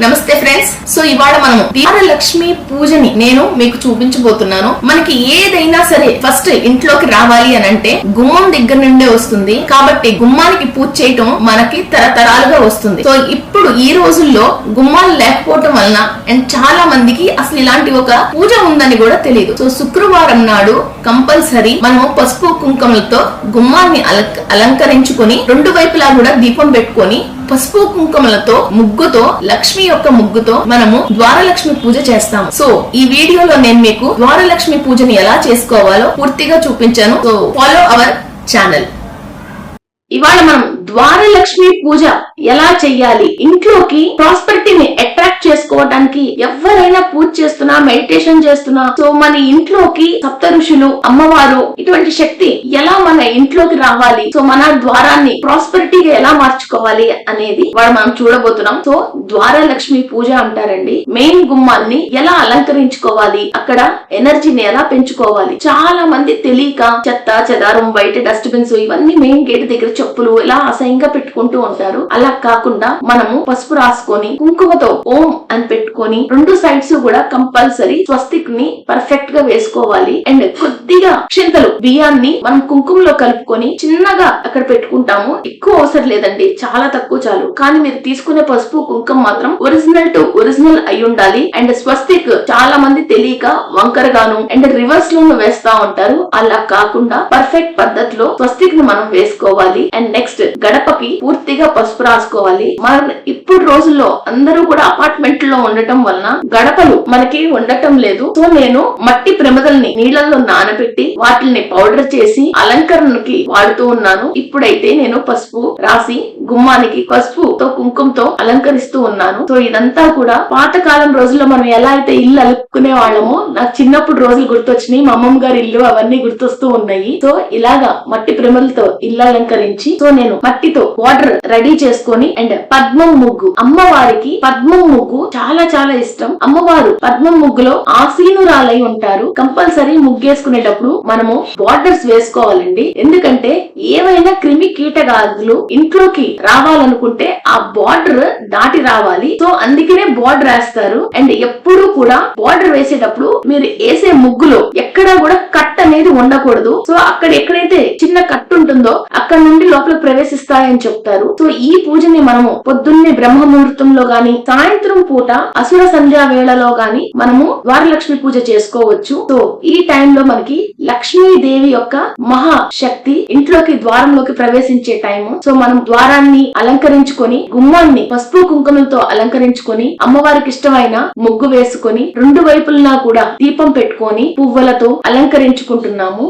నమస్తే friends. So ఇవాళ మనము లక్ష్మి పూజని నేను మీకు చూపించబోతున్నాను. మనకి ఏదైనా సరే ఫస్ట్ ఇంట్లోకి రావాలి అని అంటే గుమ్మం దగ్గర నుండే వస్తుంది. కాబట్టి గుమ్మానికి పూజ చేయటం మనకి తరతరాలుగా వస్తుంది. సో ఇప్పుడు ఈ రోజుల్లో గుమ్మాలు లేకపోవటం వలన అండ్ చాలా మందికి అసలు ఇలాంటి ఒక పూజ ఉందని కూడా తెలియదు. సో శుక్రవారం నాడు కంపల్సరీ మనము పసుపు కుంకుమలతో గుమ్మాన్ని అలంక- అలంకరించుకొని రెండు వైపులా కూడా దీపం పెట్టుకొని పసుపు కుంకుమలతో ముగ్గుతో లక్ష్మి యొక్క ముగ్గుతో మనము ద్వారలక్ష్మి పూజ చేస్తాము. సో ఈ వీడియోలో నేను మీకు ద్వారలక్ష్మి పూజని ఎలా చేసుకోవాలో పూర్తిగా చూపించాను. సో ఫాలో అవర్ ఛానల్ ఇవాళ మనం ద్వారలక్ష్మి పూజ ఎలా చెయ్యాలి ఇంట్లోకి ప్రాస్పరిటీని అట్రాక్ట్ చేసుకోవడానికి ఎవరైనా పూజ చేస్తున్నా మెడిటేషన్ చేస్తున్నా సో మన ఇంట్లోకి సప్త ఋషులు అమ్మవారు ఇటువంటి శక్తి ఎలా మన ఇంట్లోకి రావాలి? సో మన ద్వారాన్ని ప్రాస్పరిటీగా ఎలా మార్చుకోవాలి అనేది వాడు మనం చూడబోతున్నాం. సో ద్వారలక్ష్మి పూజ అంటారండి. మెయిన్ గుమ్మాన్ని ఎలా అలంకరించుకోవాలి? అక్కడ ఎనర్జీని ఎలా పెంచుకోవాలి? చాలా మంది తెలియక చెత్త చెదారం బయట డస్ట్బిన్స్ ఇవన్నీ మెయిన్ గేట్ దగ్గర చెప్పులు ఇలా అసహ్యంగా పెట్టుకుంటూ ఉంటారు. అలా కాకుండా మనము పసుపు రాసుకొని కుంకుమతో ఓం అని పెట్టుకొని రెండు సైడ్స్ కూడా కంపల్సరీ స్వస్తిక్ని పర్ఫెక్ట్గా వేసుకోవాలి. అండ్ కొద్దిగా క్షింతలు బియ్యాన్ని మనం కుంకుమలో కలుపుకొని చిన్నగా అక్కడ పెట్టుకుంటాము. ఎక్కువ అవసరం లేదండి. చాలా తక్కువ చాలు. కానీ మీరు తీసుకునే పసుపు కుంకుమ మాత్రం ఒరిజినల్ టు ఒరిజినల్ అయి ఉండాలి. అండ్ స్వస్తిక్ చాలా మంది తెలియక వంకరగాను అండ్ రివర్స్ లోను వేస్తా ఉంటారు. అలా కాకుండా పర్ఫెక్ట్ పద్ధతిలో స్వస్తిక్ని మనం వేసుకోవాలి. అండ్ నెక్స్ట్ గడపకి పూర్తిగా పసుపు రాసుకోవాలి. మన ఇప్పుడు రోజుల్లో అందరూ కూడా అపార్ట్మెంట్లో ఉండటం వలన గడపలు మనకి ఉండటం లేదు. సో నేను మట్టి ప్రమిదల్ని నీళ్ళల్లో నానబెట్టి వాటిని పౌడర్ చేసి అలంకరణకి వాడుతూ ఉన్నాను. ఇప్పుడైతే నేను పసుపు రాసి గుమ్మానికి పసుపుతో కుంకుమతో అలంకరిస్తూ ఉన్నాను. సో ఇదంతా కూడా పాతకాలం రోజుల్లో మనం ఎలా అయితే ఇల్లు అలుక్కునే వాళ్ళమో నాకు చిన్నప్పుడు రోజులు గుర్తొచ్చినాయి. మా అమ్మమ్మ గారి ఇల్లు అవన్నీ గుర్తొస్తూ ఉన్నాయి. సో ఇలాగా మట్టి ప్రమిదలతో ఇల్లు అలంకరించి సో నేను మట్టితో వాటర్ రెడీ చేసుకొని అండ్ పద్మం ముగ్గు. అమ్మవారికి పద్మం ముగ్గు చాలా చాలా ఇష్టం. అమ్మవారు పద్మం ముగ్గులో ఆసీనురాలై ఉంటారు. కంపల్సరీ ముగ్గేసుకునేటప్పుడు మనము బార్డర్స్ వేసుకోవాలండి. ఎందుకంటే ఏవైనా క్రిమి కీటకాదులు ఇంట్లోకి రావాలనుకుంటే ఆ బార్డర్ దాటి రావాలి. సో అందుకనే బార్డర్ వేస్తారు. అండ్ ఎప్పుడు కూడా బార్డర్ వేసేటప్పుడు మీరు వేసే ముగ్గులో ఎక్కడా కూడా కట్ అనేది ఉండకూడదు. సో అక్కడ ఎక్కడైతే చిన్న కట్ ఉంటుందో అక్కడ నుండి లోపల ప్రవేశిస్తాయని చెప్తారు. సో ఈ పూజని మనము పొద్దున్నే బ్రహ్మ ముహూర్తంలో గాని సాయంత్రం పూట అసుర సంధ్యా వేళలో గాని మనము ద్వారలక్ష్మి పూజ చేసుకోవచ్చు. సో ఈ టైంలో మనకి లక్ష్మీదేవి యొక్క మహా శక్తి ఇంట్లోకి ద్వారంలోకి ప్రవేశించే టైము. సో మనం ద్వారాన్ని అలంకరించుకొని గుమ్మాన్ని పసుపు కుంకుమలతో అలంకరించుకొని అమ్మవారికి ఇష్టమైన ముగ్గు వేసుకొని రెండు వైపులనా కూడా దీపం పెట్టుకొని పువ్వులతో అలంకరించుకుంటున్నాము